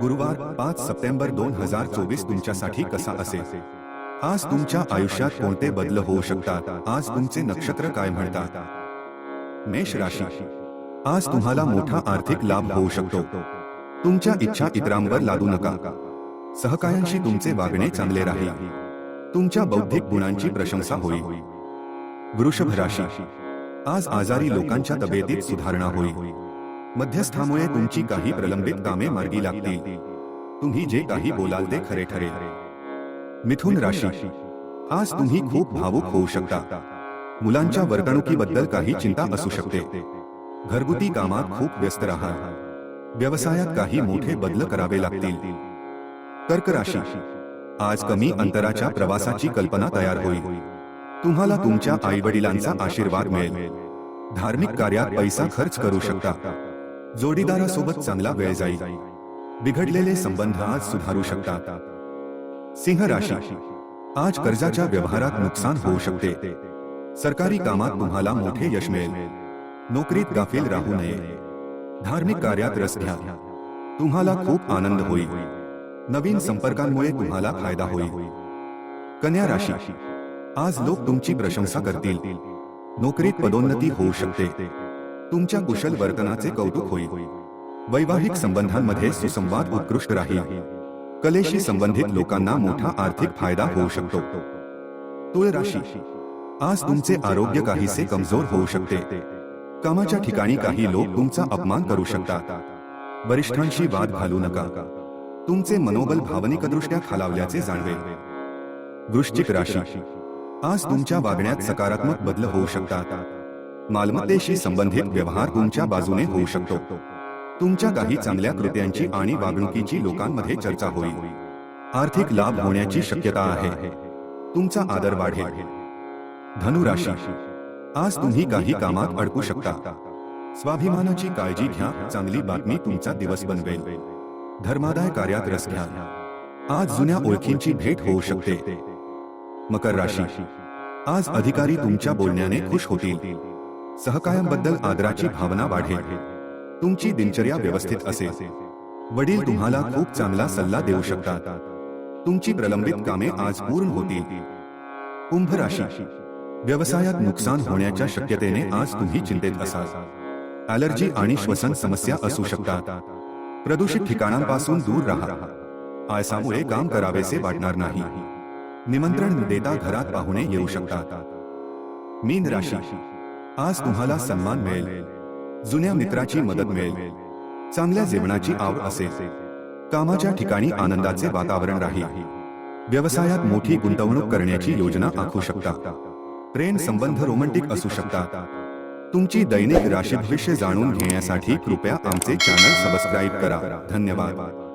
गुरुवार पाच सप्टेंबर दोन हजार चोवीस तुमच्यासाठी कसा असेल? आज तुमच्या आयुष्यात कोणते बदल होऊ शकतात? आज तुमचे नक्षत्र काय म्हणतात? मेष राशी. आज तुम्हाला मोठा आर्थिक लाभ होऊ शकतो. तुमच्या इच्छा इतरांवर लादू नका. सहकायांशी तुमचे वागणे चांगले राहील. तुमच्या बौद्धिक गुणांची प्रशंसा होईल. वृषभ राशी. आज आजारी लोकांच्या तब्येतीत सुधारणा होईल. मध्यस्थामुळे तुमची काही प्रलंबित कामे मार्गी लागतील. तुम्ही जे काही बोलाल ते खरे ठरेल. मिथुन राशी. आज तुम्ही खूप भावुक होऊ शकता. मुलांच्या वर्तणुकीबद्दल काही चिंता असू शकते. घरगुती कामात खूप व्यस्त राहा व्यवसायात काही मोठे बदल करावे लागतील. कर्क राशी. आज कमी अंतराच्या प्रवासाची कल्पना तयार होईल. तुम्हाला तुमच्या आई वडिलांचा आशीर्वाद मिळेल. धार्मिक कार्यात पैसा खर्च करू शकता. जोडीदारासोबत चांगला वेळ जाईल बिघडलेले संबंध आज सुधारू शकतात. सिंह राशी. आज कर्जाच्या व्यवहारात नुकसान होऊ शकते. सरकारी कामात तुम्हाला मोठे यश मिळेल. नोकरीत गाफील राहू नये. धार्मिक कार्यात रस घ्या. तुम्हाला खूप आनंद होईल. नवीन संपर्कांमुळे तुम्हाला फायदा होईल. कन्या राशी. आज लोक तुमची प्रशंसा करतील. नोकरीत पदोन्नती होऊ शकते. तुमच्या कुशल वर्तनाचे कौतुक होईल. वैवाहिक संबंधांमध्ये सुसंवाद उत्कृष्ट राहील. कलेशी संबंधित लोकांना मोठा आर्थिक फायदा होऊ शकतो. तुळ राशी. आज तुमचे आरोग्य काहीसे कमजोर होऊ शकते. कामाच्या ठिकाणी काही लोक तुमचा अपमान करू शकतात. वरिष्ठांशी वाद घालू नका. तुमचे मनोबल भावनिकदृष्ट्या खालावल्याचे जाणवेल. वृश्चिक राशी. आज तुमच्या वागण्यात सकारात्मक बदल होऊ शकतात. मालमत्तेशी संबंधित व्यवहार तुमच्या बाजूने होऊ शकतो. तुमच्या काही चांगल्या कृत्यांची आणि वागणुकीची लोकांमध्ये चर्चा होईल. आर्थिक लाभ होण्याची शक्यता आहे. तुमचा आदर वाढेल. धनुराशी. आज तुम्ही काही कामात अडकू शकता. स्वाभिमानाची काळजी घ्या. चांगली बातमी तुमचा दिवस बनवेल. धर्मादाय कार्यात रस घ्या. आज जुन्या ओळखींची भेट होऊ शकते. मकर राशी. आज अधिकारी तुमच्या बोलण्याने खुश होतील. सहकायांबद्दल आदराची भावना वाढेल. तुमची दिनचर्या व्यवस्थित असेल. वडील तुम्हाला खूप चांगला सल्ला देऊ शकतात. तुमची प्रलंबित कामे आज पूर्ण होतील. कुंभ राशी व्यवसायात नुकसान होण्याच्या शक्यतेने आज तुम्ही चिंतेत असाल. ॲलर्जी आणि श्वसन समस्या असू शकतात. प्रदूषित ठिकाणांपासून दूर राहा. आळसामुळे काम करावेसे वाटणार नाही. निमंत्रण देता घरात पाहुणे येऊ शकतात. मीन राशी आज तुम्हाला सन्मान मिळेल. जुन्या मित्राची मदत मिळेल. चांगल्या जेवणाची आव असेल. कामाच्या ठिकाणी आनंदाचे वातावरण राहील. व्यवसायात मोठी गुंतवणूक करण्याची योजना आखू शकता. प्रेम संबंध रोमंटिक असू शकतात. तुमची दैनिक राशी भविष्य जाणून घेण्यासाठी कृपया आमचे चॅनल सबस्क्राईब करा. धन्यवाद.